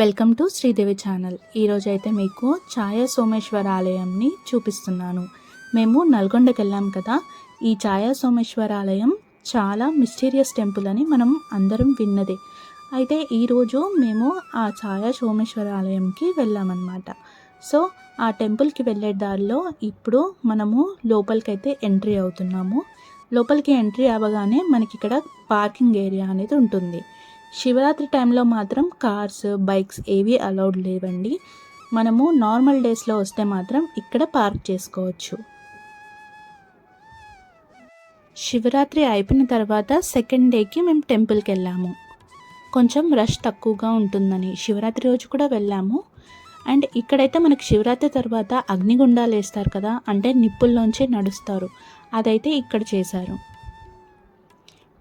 Welcome to Sridevi channel. ఈరోజు అయితే మీకు ఛాయ సోమేశ్వర ఆలయంని చూపిస్తున్నాను. మేము నల్గొండకి వెళ్ళాం కదా. ఈ ఛాయ సోమేశ్వర ఆలయం చాలా మిస్టీరియస్ టెంపుల్ అని మనం అందరం విన్నదే. అయితే ఈరోజు మేము ఆ ఛాయ సోమేశ్వర ఆలయంకి వెళ్ళామన్నమాట. సో ఆ టెంపుల్కి వెళ్ళే దారిలో ఇప్పుడు మనము లోపలికైతే ఎంట్రీ అవుతున్నాము. లోపలికి ఎంట్రీ అవ్వగానే మనకి ఇక్కడ పార్కింగ్ ఏరియా అనేది ఉంటుంది. శివరాత్రి టైంలో మాత్రం కార్స్ బైక్స్ ఏవి అలౌడ్ లేవండి. మనము నార్మల్ డేస్లో వస్తే మాత్రం ఇక్కడ పార్క్ చేసుకోవచ్చు. శివరాత్రి అయిపోయిన తర్వాత సెకండ్ డేకి మేము టెంపుల్కి వెళ్ళాము. కొంచెం రష్ తక్కువగా ఉంటుందని శివరాత్రి రోజు కూడా వెళ్ళాము. అండ్ ఇక్కడైతే మనకి శివరాత్రి తర్వాత అగ్నిగుండాలు వేస్తారు కదా అంటే నిప్పుల్లోంచి నడుస్తారు. అదైతే ఇక్కడ చేశారు.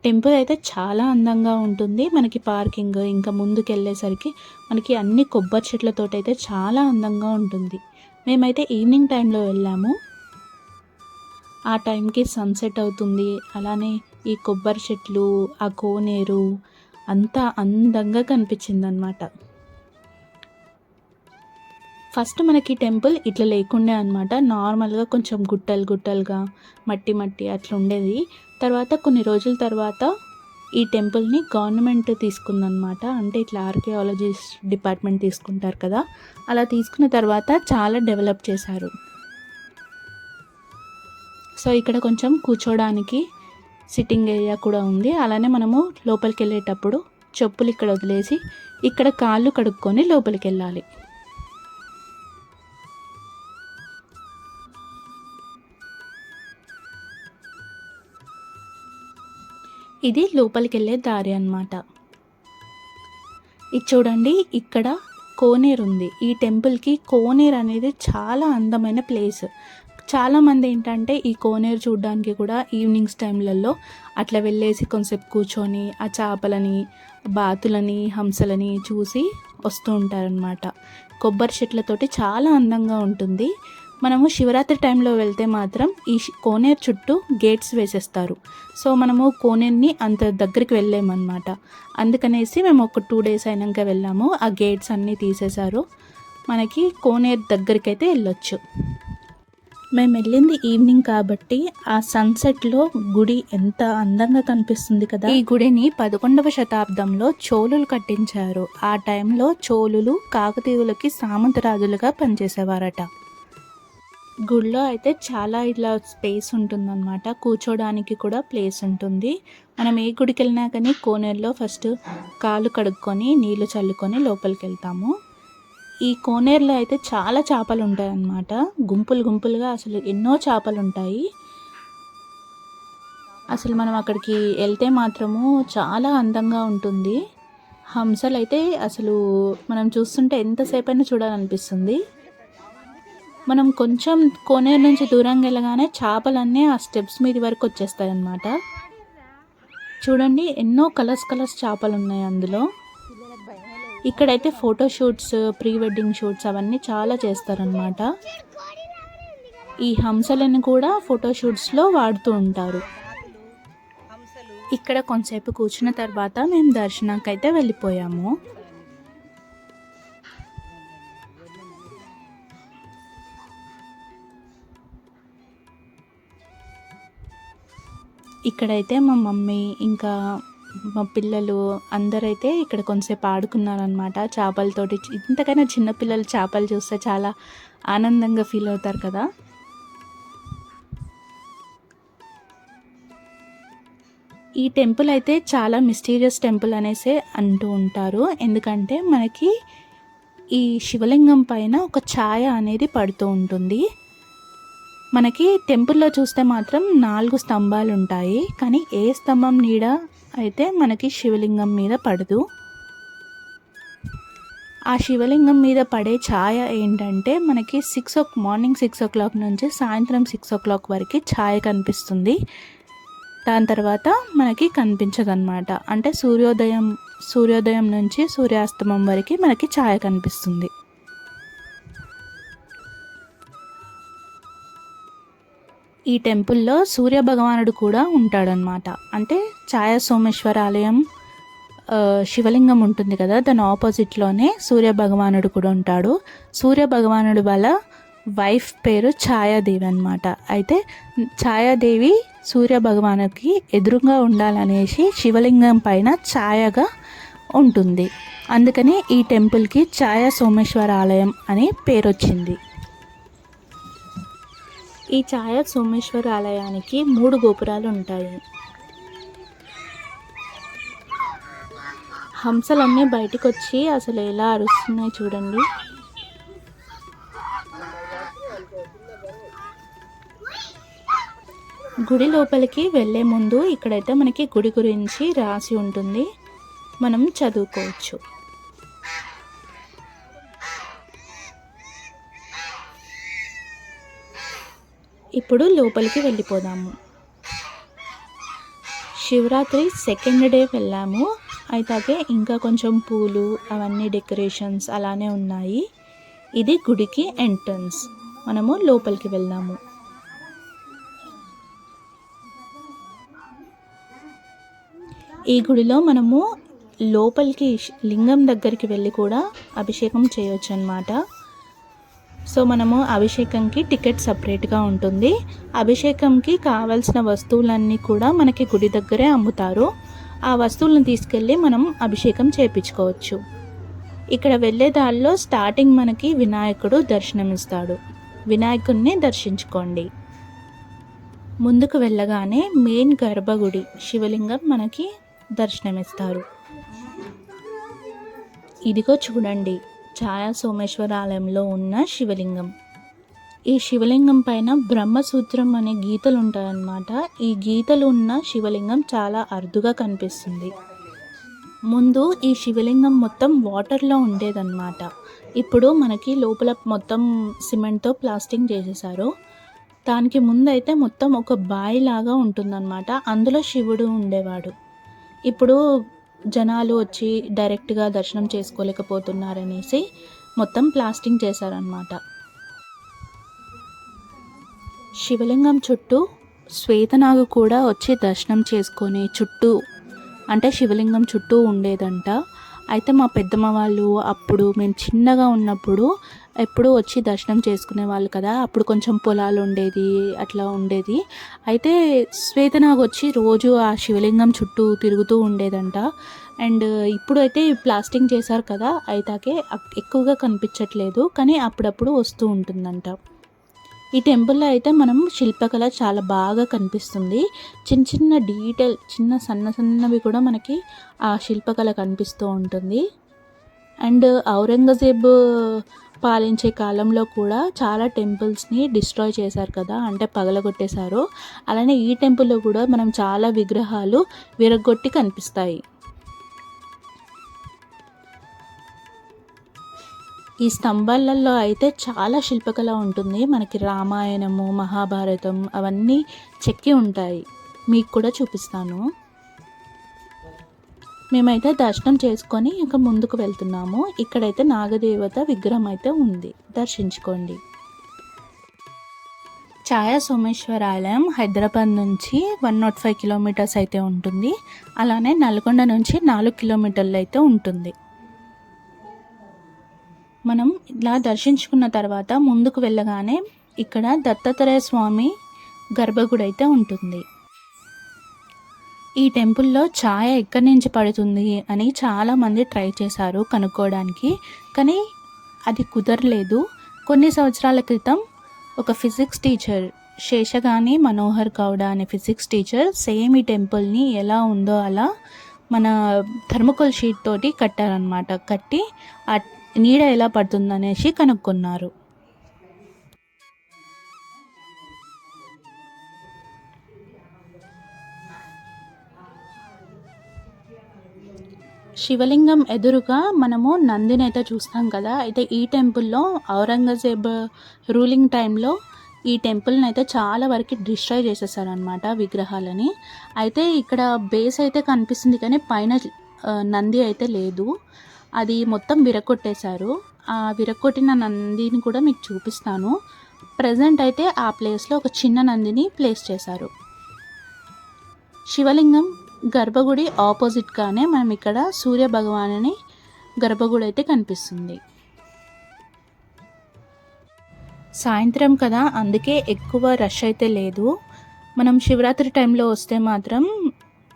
టెంపుల్ అయితే చాలా అందంగా ఉంటుంది. మనకి పార్కింగ్ ఇంకా ముందుకు వెళ్ళేసరికి మనకి అన్ని కొబ్బరి చెట్లతోటి అయితే చాలా అందంగా ఉంటుంది. మేమైతే ఈవినింగ్ టైంలో వెళ్ళాము. ఆ టైంకి సన్సెట్ అవుతుంది. అలానే ఈ కొబ్బరి చెట్లు ఆ కోనేరు అంతా అందంగా కనిపించింది అనమాట ఫస్ట్ మనకి టెంపుల్ ఇట్లా లేకుండే అనమాట నార్మల్గా కొంచెం గుట్టలు గుట్టలుగా మట్టి మట్టి అట్లా ఉండేది. తర్వాత కొన్ని రోజుల తర్వాత ఈ టెంపుల్ని గవర్నమెంట్ తీసుకుందనమాట అంటే ఇట్లా ఆర్కియాలజిస్ట్ డిపార్ట్మెంట్ తీసుకుంటారు కదా. అలా తీసుకున్న తర్వాత చాలా డెవలప్ చేశారు. సో ఇక్కడ కొంచెం కూర్చోడానికి సిట్టింగ్ ఏరియా కూడా ఉంది. అలానే మనము లోపలికి వెళ్ళేటప్పుడు చెప్పులు ఇక్కడ వదిలేసి ఇక్కడ కాళ్ళు కడుక్కొని లోపలికి వెళ్ళాలి ఇది లోపలికి వెళ్ళే దారి అన్నమాట. ఇది చూడండి ఇక్కడ కోనేరు ఉంది. ఈ టెంపుల్కి కోనేరు అనేది చాలా అందమైన ప్లేస్. చాలామంది ఏంటంటే ఈ కోనేరు చూడడానికి కూడా ఈవినింగ్స్ టైంలలో అట్లా వెళ్ళేసి కొంచెంసేపు కూర్చొని ఆ చేపలని బాతులని హంసలని చూసి వస్తూ ఉంటారనమాట కొబ్బరి చెట్లతోటి చాలా అందంగా ఉంటుంది. మనము శివరాత్రి టైంలో వెళ్తే మాత్రం ఈ కోనేరు చుట్టూ గేట్స్ వేసేస్తారు. సో మనము కోనేరుని అంత దగ్గరికి వెళ్ళామన్నమాట అందుకనేసి మేము ఒక టూ డేస్ అయినాక వెళ్ళాము. ఆ గేట్స్ అన్నీ తీసేశారు. మనకి కోనేరు దగ్గరికి అయితే వెళ్ళొచ్చు. మేము వెళ్ళింది ఈవినింగ్ కాబట్టి ఆ సన్సెట్లో గుడి ఎంత అందంగా కనిపిస్తుంది కదా. ఈ గుడిని పదకొండవ శతాబ్దంలో చోళులు కట్టించారు. ఆ టైంలో చోళులు కాకతీయులకి సామంతరాజులుగా పనిచేసేవారట. గుడిలో అయితే చాలా ఇలా స్పేస్ ఉంటుందన్నమాట. కూర్చోడానికి కూడా ప్లేస్ ఉంటుంది. మనం ఏ గుడికి వెళ్ళినా కానీ కోనేరులో ఫస్ట్ కాలు కడుక్కొని నీళ్ళు చల్లుకొని లోపలికి వెళ్తాము ఈ కోనేరులో అయితే చాలా చేపలు ఉంటాయన్నమాట. గుంపులు గుంపులుగా అసలు ఎన్నో చేపలు ఉంటాయి. అసలు మనం అక్కడికి వెళ్తే మాత్రము చాలా అందంగా ఉంటుంది. హంసలు అయితే అసలు మనం చూస్తుంటే ఎంతసేపు అయినా చూడాలనిపిస్తుంది. మనం కొంచెం కోనేరు నుంచి దూరంగా వెళ్ళగానే చేపలన్నీ ఆ స్టెప్స్ మీద వరకు వచ్చేస్తాయి అన్నమాట చూడండి ఎన్నో కలర్స్ కలర్స్ చేపలు ఉన్నాయి అందులో. ఇక్కడైతే photo shoots pre wedding shoots అవన్నీ చాలా చేస్తారనమాట ఈ హంసలను కూడా ఫోటో షూట్స్లో వాడుతూ ఉంటారు. ఇక్కడ కొంతసేపు కూర్చున్న తర్వాత మేము దర్శనానికి అయితే వెళ్ళిపోయాము. ఇక్కడైతే మా మమ్మీ ఇంకా మా పిల్లలు అందరైతే ఇక్కడ కొంతసేపు ఆడుకున్నారనమాట చేపలతోటి ఇంతకైనా చిన్నపిల్లలు చేపలు చూస్తే చాలా ఆనందంగా ఫీల్ అవుతారు కదా. ఈ టెంపుల్ అయితే చాలా మిస్టీరియస్ టెంపుల్ అనేసి అంటూ ఉంటారు. ఎందుకంటే మనకి ఈ శివలింగం పైన ఒక ఛాయ అనేది పడుతూ ఉంటుంది. మనకి టెంపుల్లో చూస్తే మాత్రం నాలుగు స్తంభాలు ఉంటాయి కానీ ఏ స్తంభం నీడ అయితే మనకి శివలింగం మీద పడదు. ఆ శివలింగం మీద పడే ఛాయ ఏంటంటే మనకి six o morning six o'clock నుంచి సాయంత్రం సిక్స్ ఓ క్లాక్ వరకు ఛాయ కనిపిస్తుంది. దాని తర్వాత మనకి కనిపించదన్నమాట. అంటే సూర్యోదయం సూర్యోదయం నుంచి సూర్యాస్తమం వరకు మనకి ఛాయ కనిపిస్తుంది. ఈ టెంపుల్లో సూర్య భగవానుడు కూడా ఉంటాడనమాట అంటే ఛాయ సోమేశ్వర ఆలయం శివలింగం ఉంటుంది కదా దాని ఆపోజిట్లోనే సూర్య భగవానుడు కూడా ఉంటాడు. సూర్య భగవానుడు వాళ్ళ వైఫ్ పేరు ఛాయాదేవి అనమాట అయితే ఛాయాదేవి సూర్య భగవానుకి ఎదురుగా ఉండాలనేసి శివలింగం పైన ఛాయగా ఉంటుంది. అందుకని ఈ టెంపుల్కి ఛాయా సోమేశ్వర ఆలయం అనే పేరు వచ్చింది ఈ ఛాయా సోమేశ్వర ఆలయానికి మూడు గోపురాలు ఉంటాయి. హంసలన్నీ బయటకు వచ్చి అసలు ఎలా అరుస్తున్నాయి చూడండి. గుడి లోపలికి వెళ్ళే ముందు ఇక్కడైతే మనకి గుడి గురించి రాసి ఉంటుంది. మనం చదువుకోవచ్చు. ఇప్పుడు లోపలికి వెళ్ళిపోదాము. శివరాత్రి సెకండ్ డే వెళ్ళాము. అయితే ఇంకా కొంచెం పూలు అవన్నీ డెకరేషన్స్ అలానే ఉన్నాయి. ఇది గుడికి ఎంట్రన్స్ మనము లోపలికి వెళ్దాము. ఈ గుడిలో మనము లోపలికి లింగం దగ్గరికి వెళ్ళి కూడా అభిషేకం చేయొచ్చు అన్నమాట సో మనము అభిషేకంకి టికెట్ సపరేట్గా ఉంటుంది. అభిషేకంకి కావాల్సిన వస్తువులన్నీ కూడా మనకి గుడి దగ్గరే అమ్ముతారు. ఆ వస్తువులను తీసుకెళ్ళి మనం అభిషేకం చేయించుకోవచ్చు ఇక్కడ వెళ్ళే దారిలో స్టార్టింగ్ మనకి వినాయకుడు దర్శనమిస్తాడు. వినాయకుడిని దర్శించుకోండి. ముందుకు వెళ్ళగానే మెయిన్ గర్భగుడి శివలింగం మనకి దర్శనమిస్తారు. ఇదిగో చూడండి. ఛాయా సోమేశ్వర ఆలయంలో ఉన్న శివలింగం. ఈ శివలింగం పైన బ్రహ్మసూత్రం అనే గీతలు ఉంటాయన్నమాట ఈ గీతలు ఉన్న శివలింగం చాలా అరుదుగా కనిపిస్తుంది. ముందు ఈ శివలింగం మొత్తం వాటర్లో ఉండేదన్నమాట. ఇప్పుడు మనకి లోపల మొత్తం సిమెంట్తో ప్లాస్టింగ్ చేసేసారు దానికి ముందైతే మొత్తం ఒక బావి లాగా ఉంటుందన్నమాట. అందులో శివుడు ఉండేవాడు. ఇప్పుడు జనాలు వచ్చి డైరెక్ట్గా దర్శనం చేసుకోలేకపోతున్నారనేసి మొత్తం ప్లాస్టింగ్ చేశారనమాట శివలింగం చుట్టూ శ్వేతనాగు కూడా వచ్చి దర్శనం చేసుకొని చుట్టూ అంటే శివలింగం చుట్టూ ఉండేదంట. అయితే మా పెద్దమ్మ వాళ్ళు అప్పుడు మేము చిన్నగా ఉన్నప్పుడు ఎప్పుడూ వచ్చి దర్శనం చేసుకునే వాళ్ళు కదా. అప్పుడు కొంచెం పొలాలు ఉండేది అట్లా ఉండేది. అయితే శ్వేతనాగ్ వచ్చి రోజు ఆ శివలింగం చుట్టూ తిరుగుతూ ఉండేదంట. అండ్ ఇప్పుడు అయితే ప్లాస్టింగ్ చేశారు కదా అయితే ఎక్కువగా కనిపించట్లేదు. కానీ అప్పుడప్పుడు వస్తూ ఉంటుందంట. ఈ టెంపుల్లో అయితే మనం శిల్పకళ చాలా బాగా కనిపిస్తుంది. చిన్న చిన్న డీటెయిల్ చిన్న సన్న సన్నవి కూడా మనకి ఆ శిల్పకళ కనిపిస్తూ ఉంటుంది. అండ్ ఔరంగజేబ్ పాలించే కాలంలో కూడా చాలా టెంపుల్స్ని డిస్ట్రాయ్ చేశారు కదా అంటే పగలగొట్టేశారు. అలానే ఈ టెంపుల్లో కూడా మనం చాలా విగ్రహాలు విరగొట్టి కనిపిస్తాయి. ఈ స్తంభాలలో అయితే చాలా శిల్పకళ ఉంటుంది. మనకి రామాయణము మహాభారతం అవన్నీ చెక్కి ఉంటాయి. మీకు కూడా చూపిస్తాను. మేమైతే దర్శనం చేసుకొని ఇంకా ముందుకు వెళ్తున్నాము. ఇక్కడైతే నాగదేవత విగ్రహం అయితే ఉంది. దర్శించుకోండి. ఛాయా సోమేశ్వరాలయం హైదరాబాద్ నుంచి వన్ నాట్ ఫైవ్ కిలోమీటర్స్ అయితే ఉంటుంది. అలానే నల్గొండ నుంచి నాలుగు కిలోమీటర్లు అయితే ఉంటుంది. మనం ఇలా దర్శించుకున్న తర్వాత ముందుకు వెళ్ళగానే ఇక్కడ దత్తాత్రేయ స్వామి గర్భగుడి అయితే ఉంటుంది. ఈ టెంపుల్లో ఛాయ ఎక్కడి నుంచి పడుతుంది అని చాలామంది ట్రై చేశారు కనుక్కోవడానికి. కానీ అది కుదరలేదు. కొన్ని సంవత్సరాల క్రితం ఒక ఫిజిక్స్ టీచర్ శేషగాని మనోహర్ గౌడ అనే ఫిజిక్స్ టీచర్ సేమ్ ఈ టెంపుల్ని ఎలా ఉందో అలా మన థర్మకోల్ షీట్ తోటి కట్టారనమాట కట్టి ఆ నీడ ఎలా పడుతుందనేసి కనుక్కున్నారు. శివలింగం ఎదురుగా మనము నందిని అయితే చూస్తాం కదా. అయితే ఈ టెంపుల్లో ఔరంగజేబ్ రూలింగ్ టైంలో ఈ టెంపుల్ని అయితే చాలా వరకు డిస్ట్రాయ్ చేసేసారనమాట విగ్రహాలని. అయితే ఇక్కడ బేస్ అయితే కనిపిస్తుంది కానీ పైన నంది అయితే లేదు. అది మొత్తం విరగొట్టేశారు. ఆ విరగొట్టిన నందిని కూడా మీకు చూపిస్తాను. ప్రజెంట్ అయితే ఆ ప్లేస్లో ఒక చిన్న నందిని ప్లేస్ చేశారు. శివలింగం గర్భగుడి ఆపోజిట్గానే మనం ఇక్కడ సూర్య భగవానుని గర్భగుడి అయితే కనిపిస్తుంది. సాయంత్రం కదా అందుకే ఎక్కువ రష్ అయితే లేదు. మనం శివరాత్రి టైంలో వస్తే మాత్రం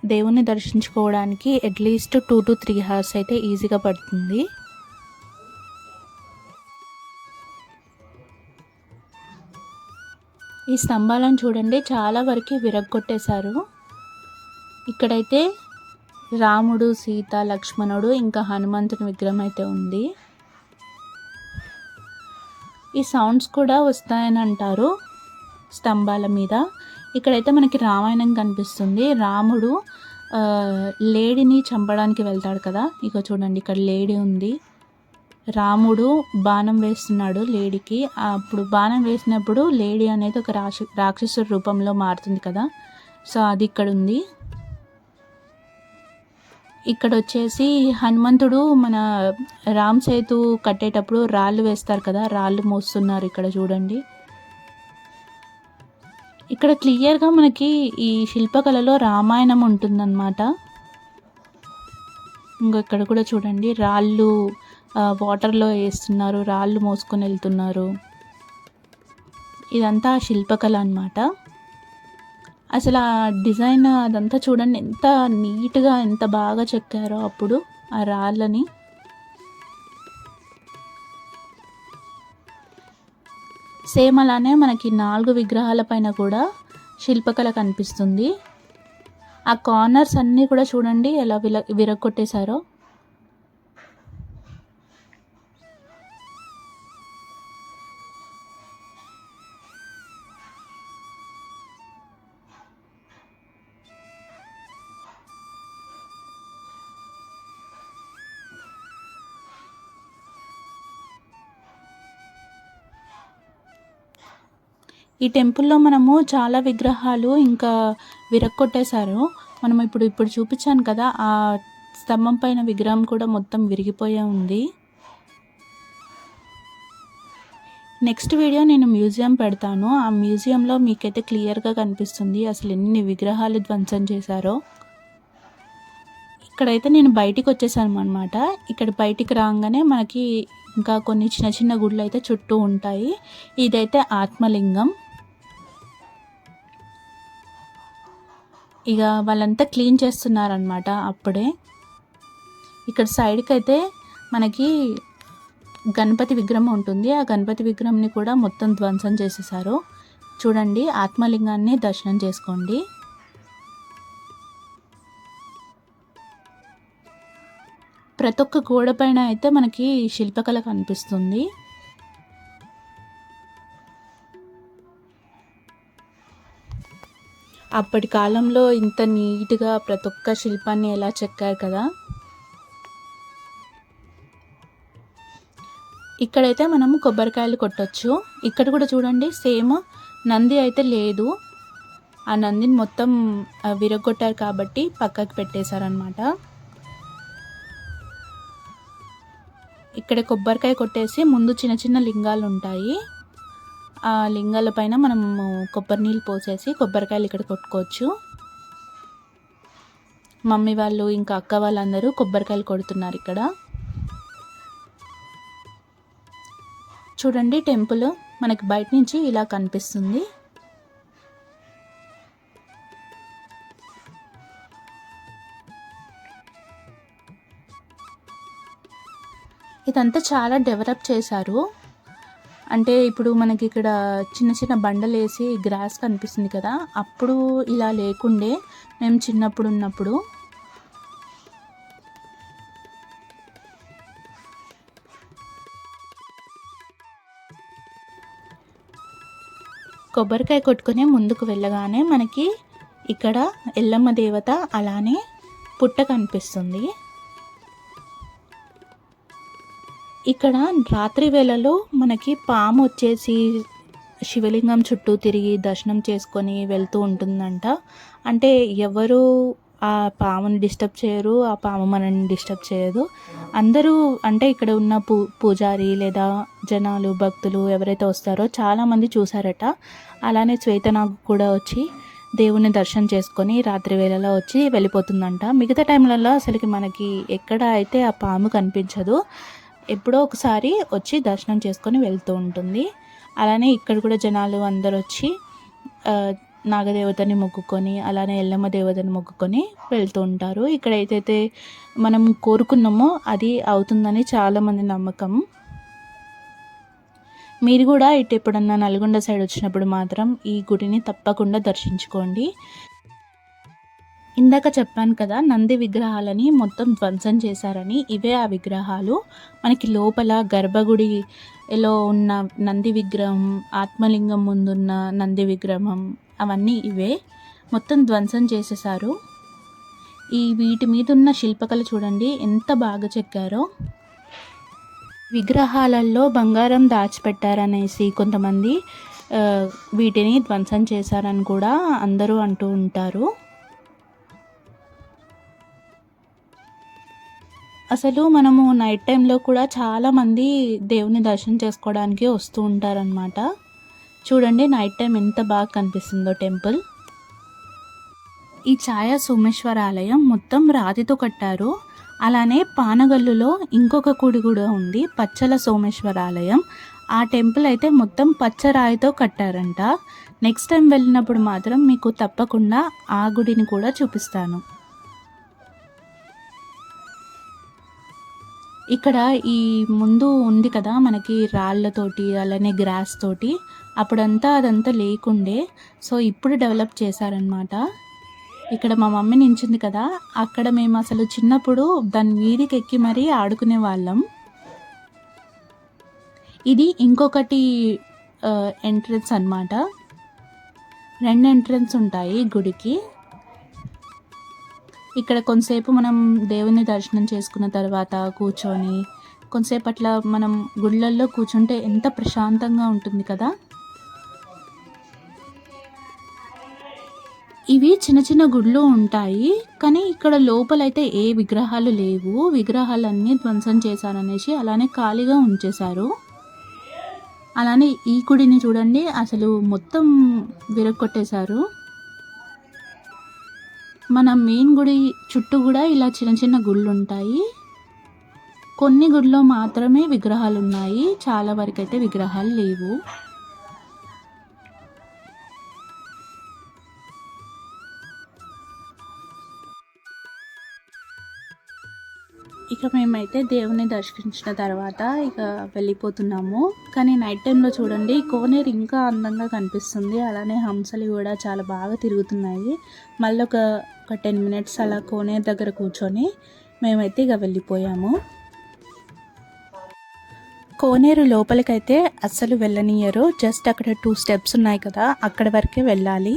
దేవుణ్ణి దర్శించుకోవడానికి at least two to three hours అయితే ఈజీగా పడుతుంది. ఈ స్తంభాలను చూడండి చాలా వరకు విరగ్గొట్టేశారు. ఇక్కడైతే రాముడు సీత లక్ష్మణుడు ఇంకా హనుమంతుని విగ్రహం అయితే ఉంది. ఈ సౌండ్స్ కూడా వస్తాయని అంటారు స్తంభాల మీద. ఇక్కడైతే మనకి రామాయణం కనిపిస్తుంది. రాముడు లేడీని చంపడానికి వెళ్తాడు కదా. ఇక చూడండి ఇక్కడ లేడీ ఉంది. రాముడు బాణం వేస్తున్నాడు లేడీకి. అప్పుడు బాణం వేసినప్పుడు లేడీ అనేది ఒక రాక్ష రాక్షసుడి రూపంలో మారుతుంది కదా. సో అది ఇక్కడ ఉంది. ఇక్కడ వచ్చేసి హనుమంతుడు మన రామ్ సేతు కట్టేటప్పుడు రాళ్ళు వేస్తారు కదా. రాళ్ళు మోస్తున్నారు ఇక్కడ చూడండి. ఇక్కడ క్లియర్గా మనకి ఈ శిల్పకళలో రామాయణం ఉంటుందన్నమాట. ఇంకో ఇక్కడ కూడా చూడండి రాళ్ళు వాటర్లో వేస్తున్నారు రాళ్ళు మోసుకొని వెళ్తున్నారు. ఇదంతా శిల్పకళ అన్నమాట. అసలు ఆ డిజైన్ అదంతా చూడండి ఎంత నీట్గా ఎంత బాగా చెక్కారో అప్పుడు ఆ రాళ్ళని. సేమ్ అలానే మనకి నాలుగు విగ్రహాల పైన కూడా శిల్పకళ కనిపిస్తుంది. ఆ కార్నర్స్ అన్నీ కూడా చూడండి ఎలా విల విరగొట్టేశారో. ఈ టెంపుల్లో మనము చాలా విగ్రహాలు ఇంకా విరక్కొట్టేశారు. మనం ఇప్పుడు ఇప్పుడు చూపించాను కదా ఆ స్తంభం పైన విగ్రహం కూడా మొత్తం విరిగిపోయే ఉంది. నెక్స్ట్ వీడియో నేను మ్యూజియం పెడతాను. ఆ మ్యూజియంలో మీకైతే క్లియర్గా కనిపిస్తుంది అసలు ఎన్ని విగ్రహాలు ధ్వంసం చేశారో. ఇక్కడైతే నేను బయటికి వచ్చేసాను అనమాట ఇక్కడ బయటికి రాగానే మనకి ఇంకా కొన్ని చిన్న చిన్న గుళ్ళు అయితే చుట్టూ ఉంటాయి. ఇదైతే ఆత్మలింగం. ఇక వాళ్ళంతా క్లీన్ చేస్తున్నారనమాట అప్పుడే. ఇక్కడ సైడ్కి అయితే మనకి గణపతి విగ్రహం ఉంటుంది. ఆ గణపతి విగ్రహంని కూడా మొత్తం ధ్వంసం చేసేసారు. చూడండి ఆత్మలింగాన్ని దర్శనం చేసుకోండి. ప్రతి ఒక్క గోడ పైన అయితే మనకి శిల్పకళ కనిపిస్తుంది. అప్పటి కాలంలో ఇంత నీట్గా ప్రతి ఒక్క శిల్పాన్ని ఎలా చెక్కారు కదా? ఇక్కడైతే మనం కొబ్బరికాయలు కొట్టచ్చు. ఇక్కడ కూడా చూడండి సేమ్ నంది అయితే లేదు. ఆ నందిని మొత్తం విరగొట్టారు కాబట్టి పక్కకి పెట్టేశారనమాట ఇక్కడ కొబ్బరికాయ కొట్టేసి ముందు చిన్న చిన్న లింగాలు ఉంటాయి ఆ లింగాల పైన మనము కొబ్బరి నీళ్ళు పోసేసి కొబ్బరికాయలు ఇక్కడ కొట్టుకోవచ్చు. మమ్మీ వాళ్ళు ఇంకా అక్క వాళ్ళందరూ కొబ్బరికాయలు కొడుతున్నారు ఇక్కడ. చూడండి టెంపుల్ మనకి బయట నుంచి ఇలా కనిపిస్తుంది. ఇదంతా చాలా డెవలప్ చేశారు. అంటే ఇప్పుడు మనకి ఇక్కడ చిన్న చిన్న బండలు వేసి గ్రాస్ కనిపిస్తుంది కదా అప్పుడు ఇలా లేకుండే మేము చిన్నప్పుడు ఉన్నప్పుడు. కొబ్బరికాయ కొట్టుకునే ముందుకు వెళ్ళగానే మనకి ఇక్కడ ఎల్లమ్మ దేవత అలానే పుట్ట కనిపిస్తుంది. ఇక్కడ రాత్రి వేళలో మనకి పాము వచ్చేసి శివలింగం చుట్టూ తిరిగి దర్శనం చేసుకొని వెళ్తూ ఉంటుందంట. అంటే ఎవరు ఆ పాముని డిస్టర్బ్ చేయరు ఆ పాము మనల్ని డిస్టర్బ్ చేయదు. అందరూ అంటే ఇక్కడ ఉన్న పూ పూజారి లేదా జనాలు భక్తులు ఎవరైతే వస్తారో చాలామంది చూసారట అలానే శ్వేతనాగు కూడా వచ్చి దేవుని దర్శనం చేసుకొని రాత్రి వేళలో వచ్చి వెళ్ళిపోతుందంట. మిగతా టైంలలో అసలుకి మనకి ఎక్కడ అయితే ఆ పాము కనిపించదు ఎప్పుడో ఒకసారి వచ్చి దర్శనం చేసుకొని వెళ్తూ ఉంటుంది. అలానే ఇక్కడ కూడా జనాలు అందరు వచ్చి నాగదేవతని మొక్కుకొని అలానే ఎల్లమ్మ దేవతని మొక్కుకొని వెళ్తూ ఉంటారు. ఇక్కడ ఏదైతే మనం కోరుకున్నామో అది అవుతుందని చాలామంది నమ్మకం. మీరు కూడా ఇటు ఎప్పుడన్నా నల్గొండ సైడ్ వచ్చినప్పుడు మాత్రం ఈ గుడిని తప్పకుండా దర్శించుకోండి. ఇందాక చెప్పాను కదా నంది విగ్రహాలని మొత్తం ధ్వంసం చేశారని ఇవే ఆ విగ్రహాలు. మనకి లోపల గర్భగుడిలో ఉన్న నంది విగ్రహం ఆత్మలింగం ముందున్న నంది విగ్రహం అవన్నీ ఇవే. మొత్తం ధ్వంసం చేసేసారు ఈ వీటి మీద ఉన్న శిల్పకళ చూడండి ఎంత బాగా చెక్కారో. విగ్రహాలలో బంగారం దాచిపెట్టారనేసి కొంతమంది వీటిని ధ్వంసం చేశారని కూడా అందరూ అంటూ ఉంటారు. అసలు మనము నైట్ టైంలో కూడా చాలామంది దేవుని దర్శనం చేసుకోవడానికి వస్తూ ఉంటారనమాట చూడండి నైట్ టైం ఎంత బాగా కనిపిస్తుందో టెంపుల్ ఈ ఛాయా సోమేశ్వర ఆలయం మొత్తం రాతితో కట్టారు. అలానే పానగల్లులో ఇంకొక గుడి కూడా ఉంది పచ్చల సోమేశ్వర ఆలయం ఆ టెంపుల్ అయితే మొత్తం పచ్చ రాయితో కట్టారంట. నెక్స్ట్ టైం వెళ్ళినప్పుడు మాత్రం మీకు తప్పకుండా ఆ గుడిని కూడా చూపిస్తాను. ఇక్కడ ఈ ముందు ఉంది కదా మనకి రాళ్ళతోటి అలానే గ్రాస్ తోటి. అప్పుడంతా అదంతా లేకుండే. సో ఇప్పుడు డెవలప్ చేశారనమాట ఇక్కడ మా మమ్మీ నించింది కదా. అక్కడ మేము అసలు చిన్నప్పుడు దాని వీధికి ఎక్కి మరీ ఆడుకునే వాళ్ళం. ఇది ఇంకొకటి ఎంట్రన్స్ అనమాట రెండు ఎంట్రన్స్ ఉంటాయి గుడికి. ఇక్కడ కొంతసేపు మనం దేవుని దర్శనం చేసుకున్న తర్వాత కూర్చొని కొంతసేపు అట్లా మనం గుళ్ళల్లో కూర్చుంటే ఎంత ప్రశాంతంగా ఉంటుంది కదా? ఇవి చిన్న చిన్న గుళ్ళు ఉంటాయి కానీ ఇక్కడ లోపలైతే ఏ విగ్రహాలు లేవు. విగ్రహాలన్నీ ధ్వంసం చేశారనేసి అలానే ఖాళీగా ఉంచేశారు. అలానే ఈ గుడిని చూడండి అసలు మొత్తం విరగొట్టేశారు మన మెయిన్ గుడి చుట్టూ కూడా ఇలా చిన్న చిన్న గుళ్ళు ఉంటాయి కొన్ని గుడిలో మాత్రమే విగ్రహాలు ఉన్నాయి చాలా వరకు అయితే విగ్రహాలు లేవు. ఇక మేమైతే దేవుని దర్శించిన తర్వాత ఇక వెళ్ళిపోతున్నాము. కానీ నైట్ టైంలో చూడండి కోనేరు ఇంకా అందంగా కనిపిస్తుంది. అలానే హంసలు కూడా చాలా బాగా తిరుగుతున్నాయి. మళ్ళీ ఒక ఒక టెన్ మినిట్స్ అలా కోనేరు దగ్గర కూర్చొని మేమైతే ఇక వెళ్ళిపోయాము. కోనేరు లోపలికైతే అస్సలు వెళ్ళనియరు జస్ట్ అక్కడ టూ స్టెప్స్ ఉన్నాయి కదా అక్కడ వరకే వెళ్ళాలి.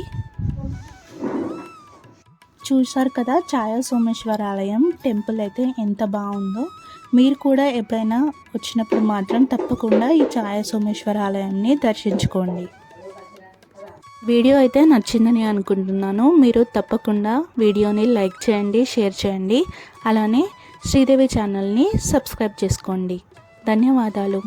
చూశారు కదా ఛాయా సోమేశ్వర ఆలయం టెంపుల్ అయితే ఎంత బాగుందో. మీరు కూడా ఎప్పుడైనా వచ్చినప్పుడు మాత్రం తప్పకుండా ఈ ఛాయా సోమేశ్వర ఆలయాన్ని దర్శించుకోండి. వీడియో అయితే నచ్చిందని అనుకుంటున్నాను. మీరు తప్పకుండా వీడియోని లైక్ చేయండి షేర్ చేయండి. అలానే శ్రీదేవి ఛానల్ని సబ్స్క్రైబ్ చేసుకోండి. ధన్యవాదాలు.